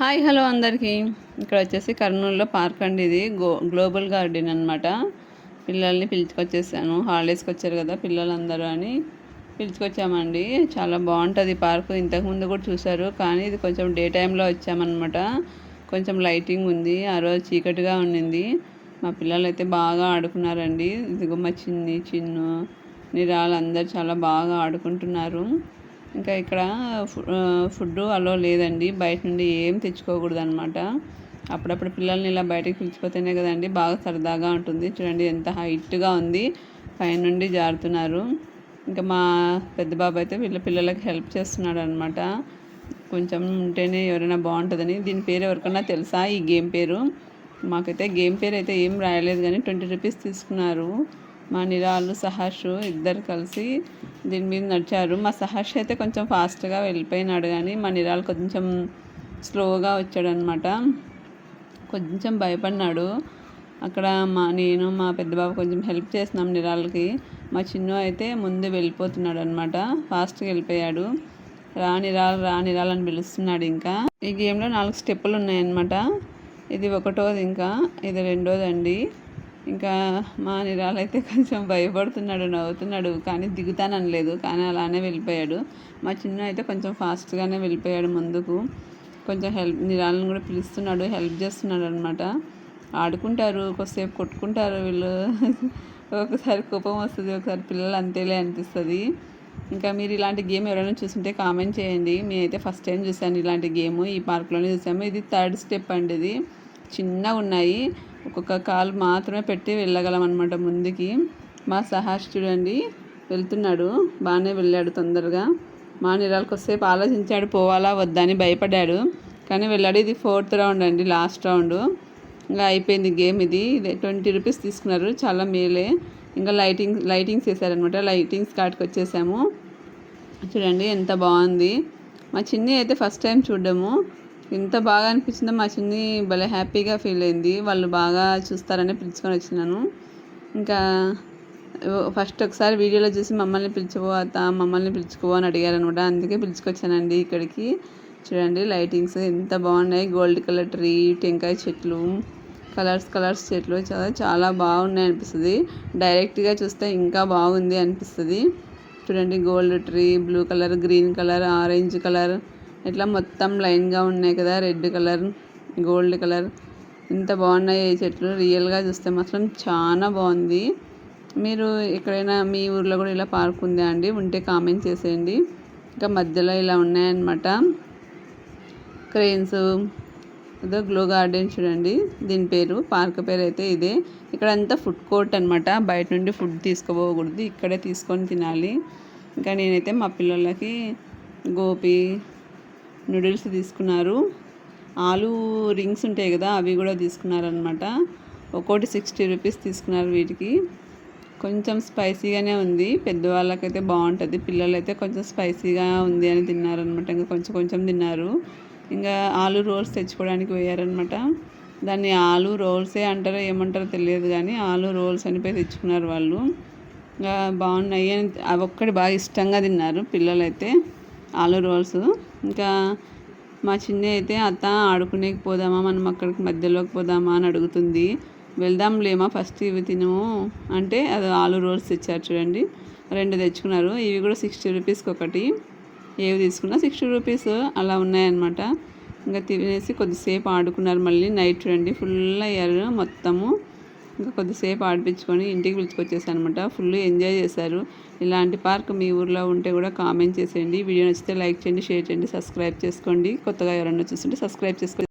Hi hello అందరికీ. ఇక్కడ వచ్చేసి కర్నూలులో పార్క్ అండి ఇది. గో గ్లోబల్ గార్డెన్ అనమాట పిల్లల్ని పిలుచుకొచ్చేసాను. హాలిడేస్కి వచ్చారు కదా పిల్లలందరూ అని పిలుచుకొచ్చామండి. చాలా బాగుంటుంది పార్క్. ఇంతకుముందు కూడా చూశారు కానీ ఇది కొంచెం డే టైంలో వచ్చామన్నమాట. కొంచెం లైటింగ్ ఉంది. ఆ రోజు చీకటిగా ఉండింది మా పిల్లలు అయితే బాగా ఆడుకున్నారండి. ఇదిగో మా చిన్ని చిన్ను నిరాలు అందరు చాలా బాగా ఆడుకుంటున్నారు. ఇంకా ఇక్కడ ఫుడ్ అలో లేదండి. బయట నుండి ఏం తెచ్చుకోకూడదు అనమాట అప్పుడప్పుడు పిల్లల్ని ఇలా బయటకు పిలిచిపోతేనే కదండి బాగా సరదాగా ఉంటుంది. చూడండి ఎంత హైట్గా ఉంది. పైనుండి జారుతున్నారు. ఇంకా మా పెద్ద బాబు అయితే వీళ్ళ పిల్లలకి హెల్ప్ చేస్తున్నాడు అనమాట కొంచెం ఉంటేనే ఎవరైనా బాగుంటుందని. దీని పేరు ఎవరికన్నా తెలుసా? ఈ గేమ్ పేరు? మాకైతే గేమ్ పేరు అయితే ఏం రాయలేదు కానీ ట్వంటీ రూపీస్ తీసుకున్నారు. మా నిరాలు సహర్ష్ ఇద్దరు కలిసి దీని మీద నడిచారు. మా సహర్ష్ అయితే కొంచెం ఫాస్ట్గా వెళ్ళిపోయినాడు కానీ మా నిరాలు కొంచెం స్లోగా వచ్చాడనమాట కొంచెం భయపడినాడు. అక్కడ మా నేను మా పెద్ద బాబు కొంచెం హెల్ప్ చేసినాం నిరాలకి మా చిన్ను అయితే ముందు వెళ్ళిపోతున్నాడు అనమాట ఫాస్ట్గా వెళ్ళిపోయాడు. రా నిరాలు రా నిరాలు అని పిలుస్తున్నాడు ఇంకా. ఈ గేమ్లో నాలుగు స్టెప్పులు ఉన్నాయన్నమాట. ఇది ఒకటోది ఇంకా ఇది రెండోది అండి ఇంకా మా నిరాలైతే కొంచెం భయపడుతున్నాడు నవ్వుతున్నాడు కానీ దిగుతాననలేదు కానీ అలానే వెళ్ళిపోయాడు. మా చిన్న అయితే కొంచెం ఫాస్ట్గానే వెళ్ళిపోయాడు ముందుకు. కొంచెం హెల్ప్ నిరాలను కూడా పిలుస్తున్నాడు హెల్ప్ చేస్తున్నాడు అనమాట ఆడుకుంటారు కొద్దిసేపు కొట్టుకుంటారు వీళ్ళు. ఒకసారి కోపం వస్తుంది ఒకసారి పిల్లలు అంతేలే అనిపిస్తుంది. ఇంకా మీరు ఇలాంటి గేమ్ ఎవరైనా చూసుంటే కామెంట్ చేయండి. మేమైతే ఫస్ట్ టైం చూసాను ఇలాంటి గేమ్. ఈ పార్క్లోనే చూసాము ఇది థర్డ్ స్టెప్ అండి ఇది. చిన్నగా ఉన్నాయి. ఒక్కొక్క కాలు మాత్రమే పెట్టి వెళ్ళగలం అనమాట ముందుకి. మా సహాష్ చూడండి వెళ్తున్నాడు బాగానే వెళ్ళాడు తొందరగా. మా నిరాలకు వస్తేపు ఆలోచించాడు పోవాలా వద్దా అని భయపడ్డాడు. కానీ వెళ్ళాడు ఇది ఫోర్త్ రౌండ్ అండి లాస్ట్ రౌండ్. ఇంకా అయిపోయింది గేమ్ ఇది. ట్వంటీ రూపీస్ తీసుకున్నారు చాలా మేలే. ఇంకా లైటింగ్ లైటింగ్స్ వేసారనమాట లైటింగ్స్ కాటికి వచ్చేసాము. చూడండి ఎంత బాగుంది. మా చిన్ని అయితే ఫస్ట్ టైం చూడడము. ఎంత బాగా అనిపించిందో మా చిన్ని భలే హ్యాపీగా ఫీల్ అయింది. వాళ్ళు బాగా చూస్తారని పిలుచుకొని వచ్చినాను. ఇంకా ఫస్ట్ ఒకసారి వీడియోలో చూసి మమ్మల్ని పిలుచుకో అత్త మమ్మల్ని పిలుచుకో అని అడిగారు అనమాట అందుకే పిలుచుకొచ్చానండి ఇక్కడికి. చూడండి లైటింగ్స్ ఎంత బాగున్నాయి. గోల్డ్ కలర్ ట్రీ టెంకాయ చెట్లు కలర్స్ కలర్స్ చెట్లు చాలా చాలా బాగున్నాయి అనిపిస్తుంది. డైరెక్ట్గా చూస్తే ఇంకా బాగుంది అనిపిస్తుంది. చూడండి gold tree blue colour green colour orange colour ఇట్లా మొత్తం లైన్గా ఉన్నాయి కదా రెడ్ కలర్ గోల్డ్ కలర్ ఇంత బాగున్నాయి ఈ చెట్లు రియల్గా చూస్తే మాత్రం చాలా బాగుంది. మీరు ఎక్కడైనా మీ ఊర్లో కూడా ఇలా పార్క్ ఉందా అండి? ఉంటే కామెంట్ చేసేయండి. ఇంకా మధ్యలో ఇలా ఉన్నాయన్నమాట. క్రెయిన్స్ ఏదో గ్లో గార్డెన్ చూడండి దీని పేరు పార్క్ పేరు అయితే ఇదే. ఇక్కడ అంతా ఫుడ్ కోర్ట్ అనమాట బయట నుండి ఫుడ్ తీసుకోపోకూడదు ఇక్కడే తీసుకొని తినాలి. ఇంకా నేనైతే మా పిల్లలకి గోపి నూడిల్స్ తీసుకున్నారు. ఆలు రింగ్స్ ఉంటాయి కదా అవి కూడా తీసుకున్నారనమాట ఒక్కోటి సిక్స్టీ రూపీస్ తీసుకున్నారు వీటికి. కొంచెం స్పైసీగానే ఉంది. పెద్దవాళ్ళకైతే బాగుంటుంది. పిల్లలైతే కొంచెం స్పైసీగా ఉంది అని తిన్నారనమాట ఇంకా కొంచెం కొంచెం తిన్నారు. ఇంకా ఆలు రోల్స్ తెచ్చుకోవడానికి పోయారనమాట దాన్ని ఆలు రోల్సే అంటారో ఏమంటారో తెలియదు కానీ ఆలు రోల్స్ అనిపోయి తెచ్చుకున్నారు వాళ్ళు. ఇంకా బాగున్నాయి అని అవి ఒక్కటి బాగా ఇష్టంగా తిన్నారు పిల్లలైతే. ఆలు రోల్స్. ఇంకా మా చిన్న అయితే అత్త ఆడుకునేకి పోదామా? మనం అక్కడికి మధ్యలోకి పోదామా? అని అడుగుతుంది. వెళ్దాం లేమా ఫస్ట్ ఇవి తిను. అంటే అది ఆలు రోల్స్ తెచ్చారు చూడండి. రెండు తెచ్చుకున్నారు. ఇవి కూడా సిక్స్టీ రూపీస్కి ఒకటి. ఏవి తీసుకున్నా సిక్స్టీ రూపీస్ అలా ఉన్నాయన్నమాట. ఇంకా తినేసి కొద్దిసేపు ఆడుకున్నారు మళ్ళీ నైట్ చూడండి. ఫుల్ అయ్యారు మొత్తము. ఇంకా కొద్దిసేపు ఆడిపించుకొని ఇంటికి పిలుచుకొచ్చేసాను అనమాట ఫుల్ ఎంజాయ్ చేశారు. ఇలాంటి పార్క్ మీ ఊర్లో ఉంటే కూడా కామెంట్ చేసేయండి. వీడియో నచ్చితే లైక్ చేయండి షేర్ చేయండి సబ్స్క్రైబ్ చేసుకోండి. కొత్తగా ఎవరన్నా చూస్తుంటే సబ్స్క్రైబ్ చేసుకోండి.